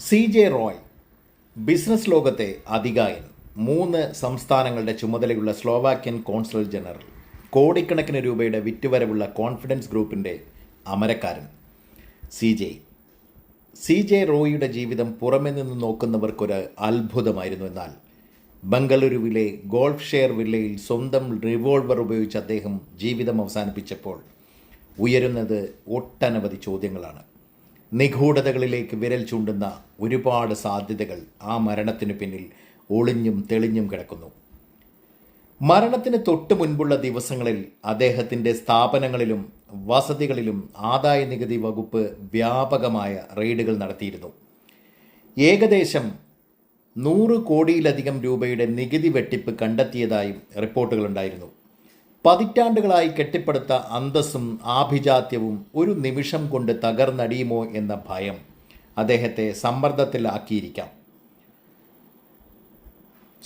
C J Roy business ലോകത്തെ അധികായൻ മൂന്ന് സംസ്ഥാനങ്ങളുടെ ചുമതലയുള്ള സ്ലോവാക്യൻ കോൺസുൽ ജനറൽ കോടിക്കണക്കിന് രൂപയുടെ വിറ്റുവരവുള്ള കോൺഫിഡൻസ് ഗ്രൂപ്പിന്റെ അമരക്കാരൻ. സി ജെ സി ജെ റോയിയുടെ ജീവിതം പുറമേ നിന്ന് നോക്കുന്നവർക്കൊരു അത്ഭുതമായിരുന്നു എന്നാൽ ബംഗളൂരുവിലെ ഗോൾഫ് ഷെയർ വില്ലയിൽ സ്വന്തം റിവോൾവർ ഉപയോഗിച്ച് അദ്ദേഹം ജീവിതം അവസാനിപ്പിച്ചപ്പോൾ ഉയരുന്നത് ഒട്ടനവധി ചോദ്യങ്ങളാണ്. നിഗൂഢതകളിലേക്ക് വിരൽ ചൂണ്ടുന്ന ഒരുപാട് സാധ്യതകൾ ആ മരണത്തിനു പിന്നിൽ ഒളിഞ്ഞും തെളിഞ്ഞും കിടക്കുന്നു. മരണത്തിന് തൊട്ടു മുൻപുള്ള ദിവസങ്ങളിൽ അദ്ദേഹത്തിന്റെ സ്ഥാപനങ്ങളിലും വസതികളിലും ആദായ നികുതി വകുപ്പ് വ്യാപകമായ റെയ്ഡുകൾ നടത്തിയിരുന്നു. ഏകദേശം നൂറ് കോടിയിലധികം രൂപയുടെ നികുതി വെട്ടിപ്പ് കണ്ടെത്തിയതായും റിപ്പോർട്ടുകളുണ്ടായിരുന്നു. പതിറ്റാണ്ടുകളായി കെട്ടിപ്പടുത്ത അന്തസ്സും ആഭിജാത്യവും ഒരു നിമിഷം കൊണ്ട് തകർന്നടിയുമോ എന്ന ഭയം അദ്ദേഹത്തെ സമ്മർദ്ദത്തിലാക്കിയിരിക്കാം.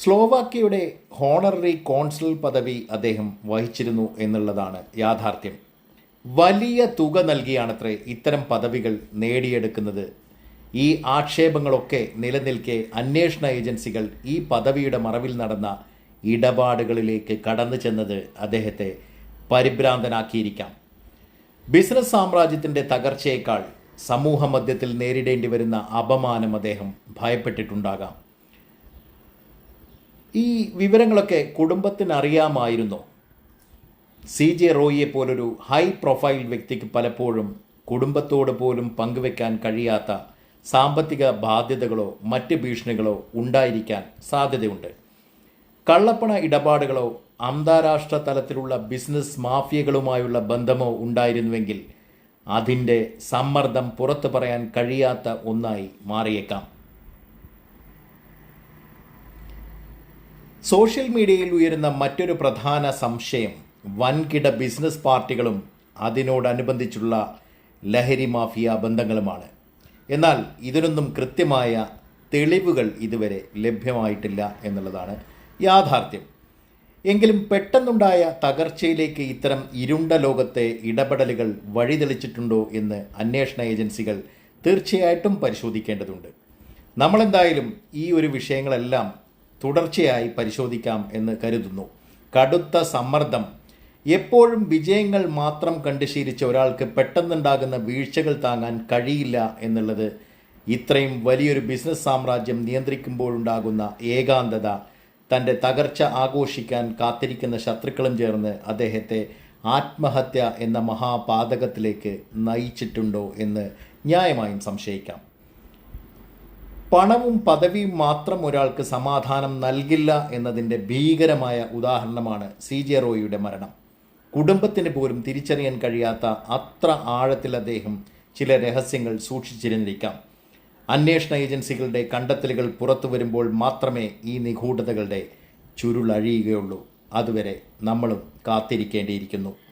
സ്ലോവാക്കിയുടെ ഹോണററി കോൺസുൽ പദവി അദ്ദേഹം വഹിച്ചിരുന്നു എന്നുള്ളതാണ് യാഥാർത്ഥ്യം. വലിയ തുക നൽകിയാണത്രേ ഇത്തരം പദവികൾ നേടിയെടുക്കുന്നത്. ഈ ആക്ഷേപങ്ങളൊക്കെ നിലനിൽക്കെ അന്വേഷണ ഏജൻസികൾ ഈ പദവിയുടെ മറവിൽ നടന്ന ഇടപാടുകളിലേക്ക് കടന്നു ചെന്നത് അദ്ദേഹത്തെ പരിഭ്രാന്തനാക്കിയിരിക്കാം. ബിസിനസ് സാമ്രാജ്യത്തിന്റെ തകർച്ചയേക്കാൾ സമൂഹ മധ്യത്തിൽ നേരിടേണ്ടി വരുന്ന അപമാനം അദ്ദേഹം ഭയപ്പെട്ടിട്ടുണ്ടാകാം. ഈ വിവരങ്ങളൊക്കെ കുടുംബത്തിനറിയാമായിരുന്നു. സി ജെ റോയിയെ പോലൊരു ഹൈ പ്രൊഫൈൽ വ്യക്തിക്ക് പലപ്പോഴും കുടുംബത്തോട് പോലും പങ്കുവെക്കാൻ കഴിയാത്ത സാമ്പത്തിക ബാധ്യതകളോ മറ്റ് ഭീഷണികളോ ഉണ്ടായിരിക്കാൻ സാധ്യതയുണ്ട്. കള്ളപ്പണ ഇടപാടുകളോ അന്താരാഷ്ട്ര തലത്തിലുള്ള ബിസിനസ് മാഫിയകളുമായുള്ള ബന്ധമോ ഉണ്ടായിരുന്നുവെങ്കിൽ അതിന്റെ സമ്മർദ്ദം പുറത്തു പറയാൻ കഴിയാത്ത ഒന്നായി മാറിയേക്കാം. സോഷ്യൽ മീഡിയയിൽ ഉയരുന്ന മറ്റൊരു പ്രധാന സംശയം വൻകിട ബിസിനസ് പാർട്ടികളും അതിനോടനുബന്ധിച്ചുള്ള ലഹരി മാഫിയ ബന്ധങ്ങളുമാണ്. എന്നാൽ ഇതിനൊന്നും കൃത്യമായ തെളിവുകൾ ഇതുവരെ ലഭ്യമായിട്ടില്ല എന്നുള്ളതാണ് യാഥാർത്ഥ്യം. എങ്കിലും പെട്ടെന്നുണ്ടായ തകർച്ചയിലേക്ക് ഇത്തരം ഇരുണ്ട ലോകത്തെ ഇടപെടലുകൾ വഴിതെളിച്ചിട്ടുണ്ടോ എന്ന് അന്വേഷണ ഏജൻസികൾ തീർച്ചയായിട്ടും പരിശോധിക്കേണ്ടതുണ്ട്. നമ്മളെന്തായാലും ഈ ഒരു വിഷയങ്ങളെല്ലാം തുടർച്ചയായി പരിശോധിക്കാം എന്ന് കരുതുന്നു. കടുത്ത സമ്മർദ്ദം. എപ്പോഴും വിജയങ്ങൾ മാത്രം കണ്ട് ശീലിച്ച ഒരാൾക്ക് പെട്ടെന്നുണ്ടാകുന്ന വീഴ്ചകൾ താങ്ങാൻ കഴിയില്ല എന്നുള്ളത് ഇത്രയും വലിയൊരു ബിസിനസ് സാമ്രാജ്യം നിയന്ത്രിക്കുമ്പോഴുണ്ടാകുന്ന ഏകാന്തത തന്റെ തകർച്ച ആഘോഷിക്കാൻ കാത്തിരിക്കുന്ന ശത്രുക്കളും ചേർന്ന് അദ്ദേഹത്തെ ആത്മഹത്യ എന്ന മഹാപാതകത്തിലേക്ക് നയിച്ചിട്ടുണ്ടോ എന്ന് ന്യായമായും സംശയിക്കാം. പണവും പദവിയും മാത്രം ഒരാൾക്ക് സമാധാനം നൽകില്ല എന്നതിന്റെ ഭീകരമായ ഉദാഹരണമാണ് സി ജെ റോയിയുടെ മരണം. കുടുംബത്തിന് പോലും തിരിച്ചറിയാൻ കഴിയാത്ത അത്ര ആഴത്തിൽ അദ്ദേഹം ചില രഹസ്യങ്ങൾ സൂക്ഷിച്ചിരുന്നിരിക്കാം. അന്വേഷണ ഏജൻസികളുടെ കണ്ടെത്തലുകൾ പുറത്തു വരുമ്പോൾ മാത്രമേ ഈ നിഗൂഢതകളുടെ ചുരുളഴിയുകയുള്ളൂ. അതുവരെ നമ്മളും കാത്തിരിക്കേണ്ടിയിരിക്കുന്നു.